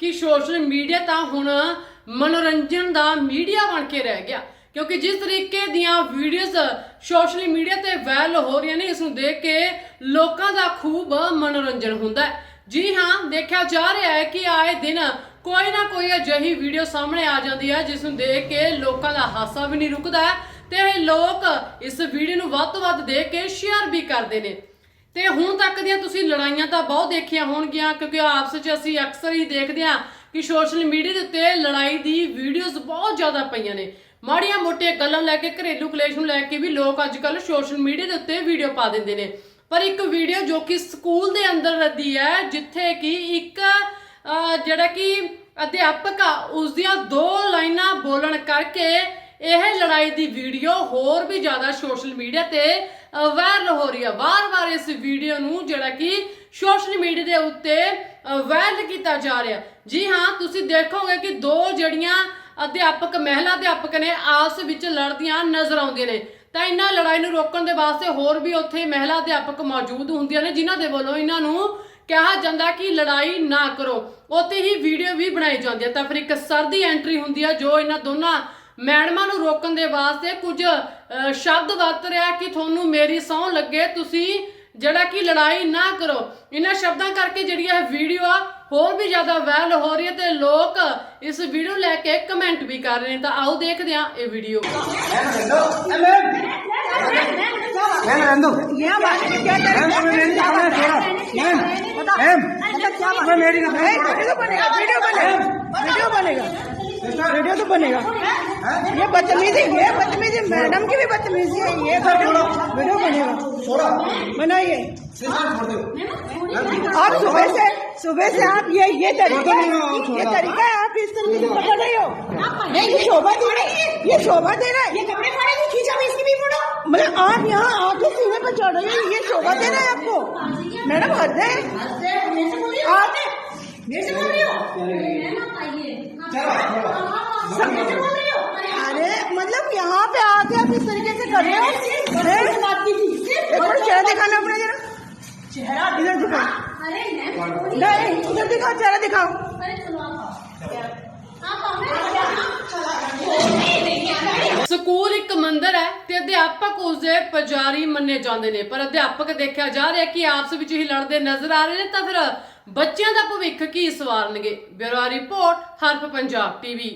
ਕਿ social media ਤਾਂ ਹੁਣ ਮਨੋਰੰਜਨ ਦਾ ਮੀਡੀਆ ਬਣ ਕੇ ਰਹਿ ਗਿਆ। ਕਿਉਂਕਿ ਜਿਸ ਤਰੀਕੇ ਦੀਆਂ ਵੀਡੀਓਜ਼ ਸੋਸ਼ਲ ਮੀਡੀਆ ਤੇ ਵਾਇਰਲ ਹੋ ਰਹੀਆਂ ਨੇ, ਇਸ ਨੂੰ ਦੇਖ ਕੇ ਲੋਕਾਂ ਦਾ ਖੂਬ ਮਨੋਰੰਜਨ ਹੁੰਦਾ ਹੈ। ਜੀ ਹਾਂ, ਦੇਖਿਆ ਜਾ ਰਿਹਾ ਹੈ ਕਿ ਆਏ ਦਿਨ ਕੋਈ ਨਾ ਕੋਈ ਅਜਿਹੀ ਵੀਡੀਓ ਸਾਹਮਣੇ ਆ ਜਾਂਦੀ ਹੈ, ਜਿਸ ਨੂੰ ਦੇਖ ਕੇ ਲੋਕਾਂ ਦਾ ਹਾਸਾ ਵੀ ਨਹੀਂ ਰੁਕਦਾ ਹੈ ਤੇ ਇਹ ਲੋਕ ਇਸ ਵੀਡੀਓ ਨੂੰ ਵੱਧ ਤੋਂ ਵੱਧ ਦੇਖ ਕੇ ਸ਼ੇਅਰ ਵੀ ਕਰਦੇ ਨੇ। ਤੇ ਹੁਣ ਤੱਕ ਦੀਆਂ ਤੁਸੀਂ ਲੜਾਈਆਂ ਤਾਂ ਬਹੁਤ ਦੇਖੀਆਂ ਹੋਣਗੀਆਂ, ਕਿਉਂਕਿ ਆਪਸ ਵਿੱਚ ਅਸੀਂ ਅਕਸਰ ਹੀ ਦੇਖਦੇ ਹਾਂ ਕਿ ਸੋਸ਼ਲ ਮੀਡੀਆ ਦੇ ਉੱਤੇ ਲੜਾਈ ਦੀ ਵੀਡੀਓਜ਼ ਬਹੁਤ ਜ਼ਿਆਦਾ ਪਈਆਂ ਨੇ। ਮਾੜੀਆਂ ਮੋਟੀਆਂ ਗੱਲਾਂ ਲੈ ਕੇ ਘਰੇਲੂ ਕਲੇਸ਼ ਨੂੰ ਲੈ ਕੇ ਵੀ ਲੋਕ ਅੱਜ ਕੱਲ ਸੋਸ਼ਲ ਮੀਡੀਆ ਦੇ ਉੱਤੇ ਵੀਡੀਓ ਪਾ ਦਿੰਦੇ ਨੇ। ਪਰ ਇੱਕ ਵੀਡੀਓ ਜੋ ਕਿ ਸਕੂਲ ਦੇ ਅੰਦਰ ਰੱਦੀ ਹੈ, ਜਿੱਥੇ ਕਿ ਇੱਕ ਜਿਹੜਾ ਕਿ ਅਧਿਆਪਕ ਆ ਉਸ ਦੀਆਂ ਦੋ ਲਾਈਨਾਂ ਬੋਲਣ ਕਰਕੇ ਇਹ ਲੜਾਈ ਦੀ ਵੀਡੀਓ ਹੋਰ ਵੀ ਜ਼ਿਆਦਾ ਸੋਸ਼ਲ ਮੀਡੀਆ ਤੇ ਵਾਇਰਲ ਹੋ ਰਹੀ ਹੈ ਵਾਰ-ਵਾਰ ਇਸ ਵੀਡੀਓ ਨੂੰ ਜਿਹੜਾ ਕਿ ਸੋਸ਼ਲ ਮੀਡੀਆ ਦੇ ਉੱਤੇ ਵਾਇਰਲ ਕੀਤਾ ਜਾ ਰਿਹਾ। ਜੀ ਹਾਂ, ਤੁਸੀਂ ਦੇਖੋਗੇ ਕਿ ਦੋ ਜਿਹੜੀਆਂ ਅਧਿਆਪਕ, ਮਹਿਲਾ ਅਧਿਆਪਕ ਨੇ ਆਪਸ ਵਿੱਚ ਲੜਦੀਆਂ ਨਜ਼ਰ ਆਉਂਦੀਆਂ ਨੇ। ਤਾਂ ਇਹਨਾਂ ਲੜਾਈ ਨੂੰ ਰੋਕਣ ਦੇ ਵਾਸਤੇ ਹੋਰ ਵੀ ਉੱਥੇ ਮਹਿਲਾ ਅਧਿਆਪਕ ਮੌਜੂਦ ਹੁੰਦੀਆਂ ਨੇ, ਜਿਨ੍ਹਾਂ ਦੇ ਵੱਲੋਂ ਇਹਨਾਂ ਨੂੰ ਕਿਹਾ ਜਾਂਦਾ ਕਿ ਲੜਾਈ ਨਾ ਕਰੋ। ਉੱਥੇ ਹੀ ਵੀਡੀਓ ਵੀ ਬਣਾਈ ਜਾਂਦੀ ਹੈ ਤਾਂ ਫਿਰ ਇੱਕ ਸਰ ਦੀ ਐਂਟਰੀ ਹੁੰਦੀ ਹੈ ਜੋ ਇਹਨਾਂ ਦੋਨਾਂ ਮੈਡਮਾਂ ਨੂੰ ਰੋਕਣ ਦੇ ਵਾਸਤੇ ਕੁਝ ਅਹ, ਸ਼ਬਦ ਵਰਤ ਰਿਹਾ ਕਿ ਤੁਹਾਨੂੰ ਮੇਰੀ ਸਹੁੰ ਲੱਗੇ ਤੁਸੀਂ ਜਿਹੜਾ ਕਿ ਲੜਾਈ ਨਾ ਕਰੋ ਇਹਨਾਂ ਸ਼ਬਦਾਂ ਕਰਕੇ ਜਿਹੜੀ ਇਹ ਵੀਡੀਓ ਆ ਹੋਰ ਵੀ ਜ਼ਿਆਦਾ ਵਾਇਰਲ ਹੋ ਰਹੀ ਹੈ ਤੇ ਲੋਕ ਇਸ ਵੀਡੀਓ ਲੈ ਕੇ ਕਮੈਂਟ ਵੀ ਕਰ ਰਹੇ ਨੇ ਤਾਂ ਆਓ ਦੇਖਦੇ ਹਾਂ ਇਹ ਵੀਡੀਓ मैम रहने दो मैम तुम्हें मेरी कपड़े छोड़ा मैम मैम तुम्हें मेरी कपड़े वीडियो बनेगा वीडियो बनेगा वीडियो तो बनेगा। ये बदतमीजी ये बदतमीजी मैडम की भी बदतमीजी है ये वीडियो बनेगा। बनाइए। आप सुबह से सुबह से आप ये ये तरीका ये तरीका है आप इस तरीके से पकड़ रहे हो। नहीं ये शोभा दे रहा है। ये शोभा दे रहा है। ये कपड़े फाड़े भी खींचा मैं इसकी भी फ़ोटो। मतलब आप यहाँ आके सीने पर चढ़ रहे हो ये शोभा दे रहा है आपको। मैडम हद है। आप अरे मतलब यहाँ पे आके आप इस तरीके से कर रहे हो हैं? एक बार चेहरा दिखाना अपना जरा चेहरा इधर दिखाओ नहीं इधर दिखाओ चेहरा दिखाओ ਸਕੂਲ ਇੱਕ ਮੰਦਿਰ ਹੈ ਤੇ ਅਧਿਆਪਕ ਉਸਦੇ ਪੁਜਾਰੀ ਮੰਨੇ ਜਾਂਦੇ ਨੇ ਪਰ ਅਧਿਆਪਕ ਦੇਖਿਆ ਜਾ ਰਿਹਾ ਕਿ ਆਪਸ ਵਿੱਚ ਹੀ ਲੜਦੇ ਨਜ਼ਰ ਆ ਰਹੇ ਨੇ ਤਾਂ ਫਿਰ ਬੱਚਿਆਂ ਦਾ ਭਵਿੱਖ ਕੀ ਸਵਾਰਨਗੇ ਬਿਊਰੋ ਰਿਪੋਰਟ ਹਰਪ ਪੰਜਾਬ ਟੀਵੀ